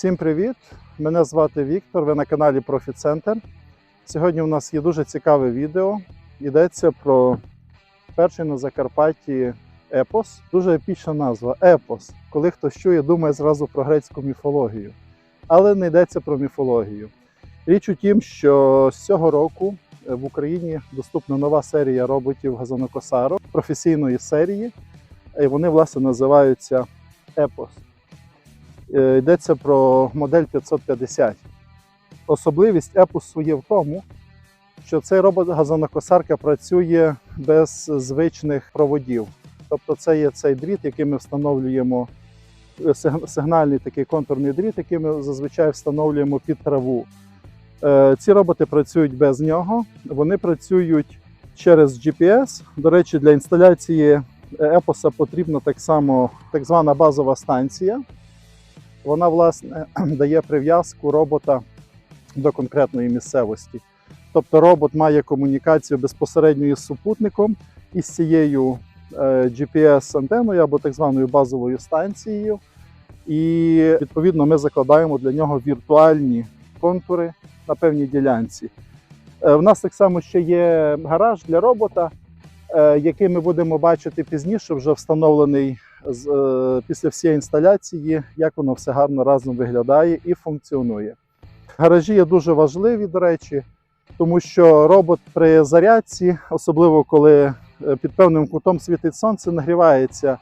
Всім привіт! Мене звати Віктор. Ви на каналі Center. Сьогодні у нас є дуже цікаве відео. Йдеться про перший на Закарпатті епос. Дуже епічна назва епос. Коли хтось чує, думає зразу про грецьку міфологію. Але не йдеться про міфологію. Річ у тім, що з цього року в Україні доступна нова серія роботів газонокосарок професійної серії. І вони, власне, називаються епос. Е, Йдеться про модель 550. Особливість епосу є в тому, що цей робот-газонокосарка працює без звичних проводів. Тобто це є цей дріт, який ми встановлюємо, е, сигнальний такий контурний дріт, який ми зазвичай встановлюємо під траву. Е, Ці роботи працюють без нього. Вони працюють через GPS. До речі, для інсталяції епоса потрібна так само так звана базова станція. Вона, власне, дає прив'язку робота до конкретної місцевості. Тобто робот має комунікацію безпосередньо із супутником із цією е, GPS-антеною або так званою базовою станцією. І відповідно ми закладаємо для нього віртуальні контури на певній ділянці. Е, В нас так само ще є гараж для робота, е, який ми будемо бачити пізніше, вже встановлений після всієї інсталяції, як воно все гарно разом виглядає і функціонує. Гаражі є дуже важливі, до речі, тому що робот при зарядці, особливо коли е, під певним кутом світить сонце, нагрівається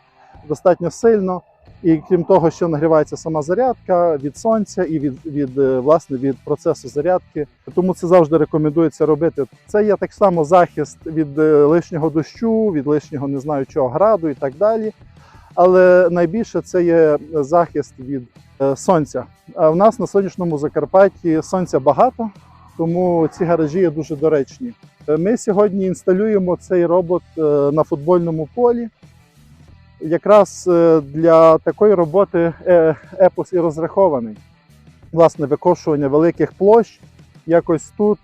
достатньо сильно. І крім того, що нагрівається сама зарядка від сонця і від, від, е, власне, від процесу зарядки. Тому це завжди рекомендується робити. Це є так само захист від е, лишнього дощу, від лишнього не знаю чого граду і так далі. Але найбільше це є захист від е, сонця. А в нас на сонячному Закарпатті сонця багато, тому ці гаражі є дуже доречні. Е, Ми сьогодні інсталюємо цей робот е, на футбольному полі. Якраз для такої роботи епос і розрахований. Власне, викошування великих площ. Якось тут,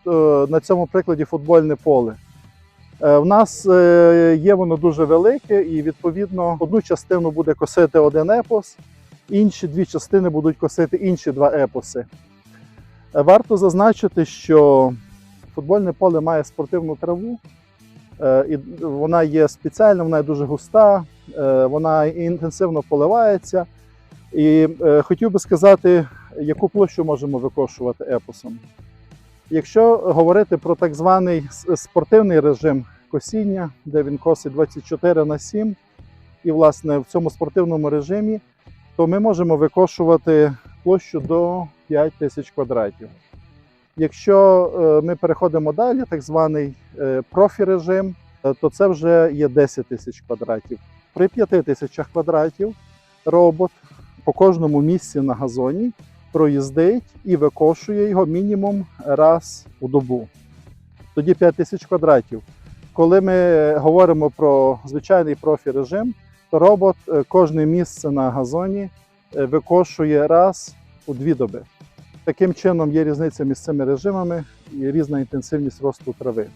на цьому прикладі, футбольне поле. Е, В нас е, є воно дуже велике, і відповідно одну частину буде косити один епос, інші дві частини будуть косити інші два епоси. Е, Варто зазначити, що футбольне поле має спортивну траву, і вона є спеціальна, вона є дуже густа, вона інтенсивно поливається. І хотів би сказати, яку площу можемо викошувати епосом. Якщо говорити про так званий спортивний режим косіння, де він косить 24 на 7, і власне в цьому спортивному режимі, то ми можемо викошувати площу до 5 тисяч квадратів. Якщо е, ми переходимо далі, так званий е, профі-режим, е, то це вже є 10 тисяч квадратів. При 5 тисячах квадратів робот по кожному місці на газоні проїздить і викошує його мінімум раз у добу. Тоді 5 тисяч квадратів. Коли ми говоримо про звичайний профі-режим, то робот е, кожне місце на газоні е, викошує раз у дві доби. Таким чином є різниця між цими режимами і різна інтенсивність росту трави.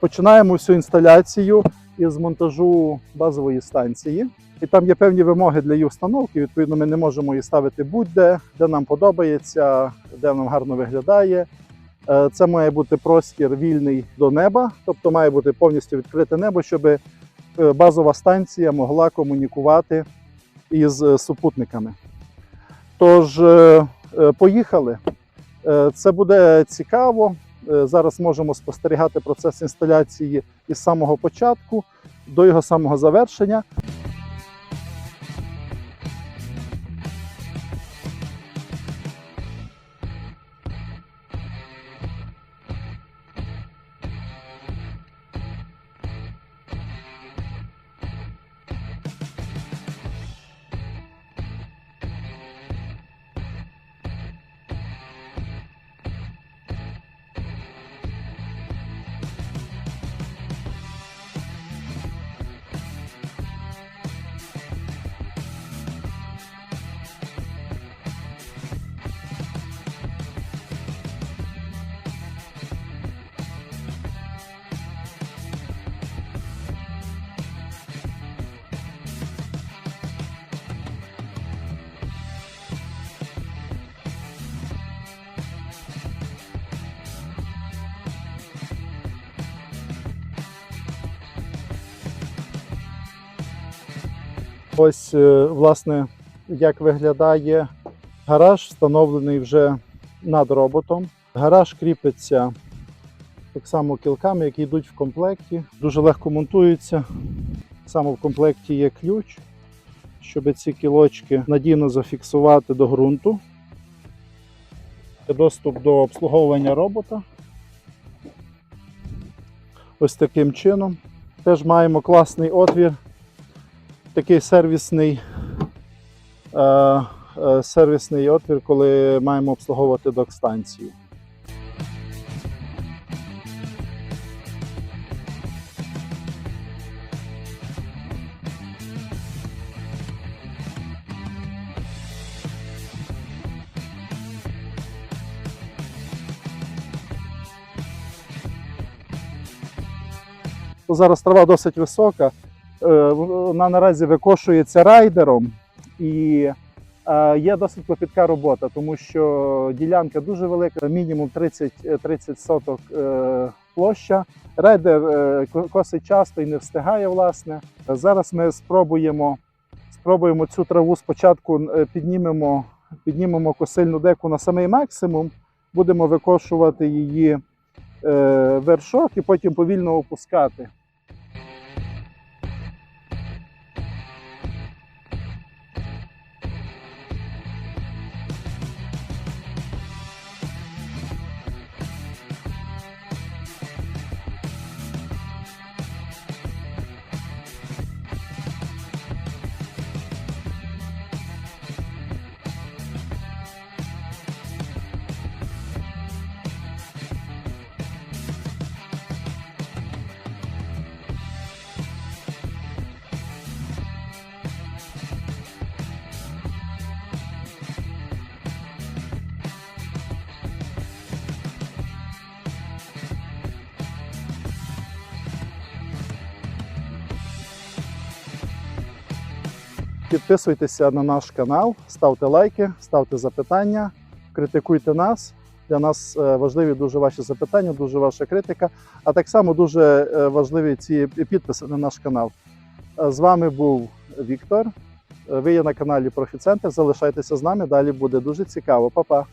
Починаємо всю інсталяцію із монтажу базової станції. І там є певні вимоги для її установки. Відповідно, ми не можемо її ставити будь-де, де нам подобається, де нам гарно виглядає. Е, Це має бути простір вільний до неба, тобто має бути повністю відкрите небо, щоб е, базова станція могла комунікувати із е, супутниками. Тож, поїхали. Це буде цікаво. Зараз можемо спостерігати процес інсталяції із самого початку до його самого завершення. Ось, е, власне, як виглядає гараж, встановлений вже над роботом. Гараж кріпиться так само кілками, які йдуть в комплекті. Дуже легко монтуються. Так само в комплекті є ключ, щоб ці кілочки надійно зафіксувати до ґрунту. Доступ до обслуговування робота. Ось таким чином. Теж маємо класний отвір, такий сервісний, е, е, сервісний отвір, коли маємо обслуговувати док-станцію. Зараз трава досить висока. Е, Вона наразі викошується райдером і е, є досить клопітка робота, тому що ділянка дуже велика, мінімум 30, е, 30 соток е, площа. Райдер косить часто і не встигає, власне. Зараз ми спробуємо, спробуємо цю траву спочатку піднімемо, піднімемо косильну деку на самий максимум, будемо викошувати її вершок і потім повільно опускати. Підписуйтеся на наш канал, ставте лайки, ставте запитання, критикуйте нас. Для нас е, важливі дуже ваші запитання, дуже ваша критика, а так само дуже е, важливі ці підписи на наш канал. Е, З вами був Віктор. Ви є на каналі Профіцентр. Залишайтеся з нами. Далі буде дуже цікаво. Па-па!